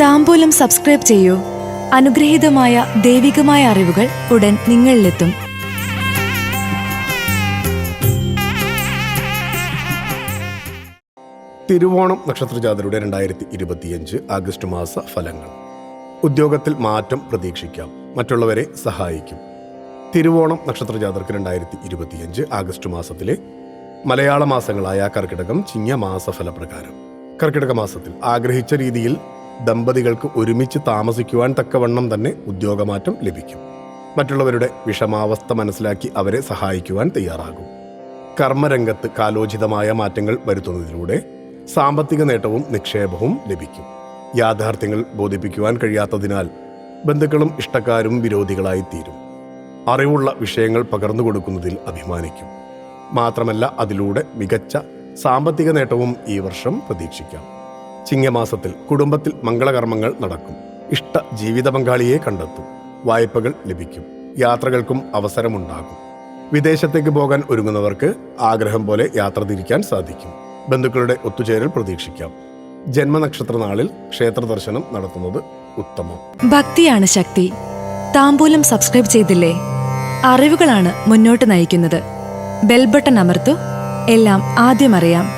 താമ്പൂലം subscribe ചെയ്യൂ. അനുഗ്രഹീതമായ ദൈവികമായ അറിവുകൾ ഉടൻ നിങ്ങളിലെത്തും. തിരുവോണം നക്ഷത്രജാതരുടെ രണ്ടായിരത്തി ഇരുപത്തിയഞ്ച് ആഗസ്റ്റ് മാസ ഫലങ്ങൾ. ഉദ്യോഗത്തിൽ മാറ്റം പ്രതീക്ഷിക്കാം. മറ്റുള്ളവരെ സഹായിക്കും. തിരുവോണം നക്ഷത്രജാതർക്ക് രണ്ടായിരത്തി ഇരുപത്തിയഞ്ച് ആഗസ്റ്റ് മാസത്തിലെ മലയാള മാസങ്ങളായ കർക്കിടകം ചിങ്ങ മാസ ഫലപ്രകാരം. കർക്കിടക മാസത്തിൽ ആഗ്രഹിച്ച രീതിയിൽ ദമ്പതികൾക്ക് ഒരുമിച്ച് താമസിക്കുവാൻ തക്കവണ്ണം തന്നെ ഉദ്യോഗമാറ്റം ലഭിക്കും. മറ്റുള്ളവരുടെ വിഷമാവസ്ഥ മനസ്സിലാക്കി അവരെ സഹായിക്കുവാൻ തയ്യാറാകും. കർമ്മരംഗത്ത് കാലോചിതമായ മാറ്റങ്ങൾ വരുത്തുന്നതിലൂടെ സാമ്പത്തിക നേട്ടവും നിക്ഷേപവും ലഭിക്കും. യാഥാർത്ഥ്യങ്ങൾ ബോധിപ്പിക്കുവാൻ കഴിയാത്തതിനാൽ ബന്ധുക്കളും ഇഷ്ടക്കാരും വിരോധികളായി തീരും അറിവുള്ള വിഷയങ്ങൾ പകർന്നു കൊടുക്കുന്നതിൽ അഭിമാനിക്കും. മാത്രമല്ല അതിലൂടെ മികച്ച സാമ്പത്തിക നേട്ടവും ഈ വർഷം പ്രതീക്ഷിക്കാം. ചിങ്ങമാസത്തിൽ കുടുംബത്തിൽ മംഗളകർമ്മങ്ങൾ നടക്കും. ഇഷ്ട ജീവിത പങ്കാളിയെ കണ്ടെത്തും. വായ്പകൾ ലഭിക്കും. യാത്രകൾക്കും അവസരമുണ്ടാകും. വിദേശത്തേക്ക് പോകാൻ ഒരുങ്ങുന്നവർക്ക് ആഗ്രഹം പോലെ യാത്ര തിരിക്കാൻ സാധിക്കും. ബന്ധുക്കളുടെ ഒത്തുചേരൽ പ്രതീക്ഷിക്കാം. ജന്മനക്ഷത്ര നാളിൽ ക്ഷേത്ര ദർശനം നടത്തുന്നത് ഉത്തമം. ഭക്തിയാണ് ശക്തി. താമ്പൂലം സബ്സ്ക്രൈബ് ചെയ്തില്ലേ? അറിവുകളാണ് മുന്നോട്ട് നയിക്കുന്നത്. ബെൽബട്ടൺ അമർത്തു. എല്ലാം ആദ്യം അറിയാം.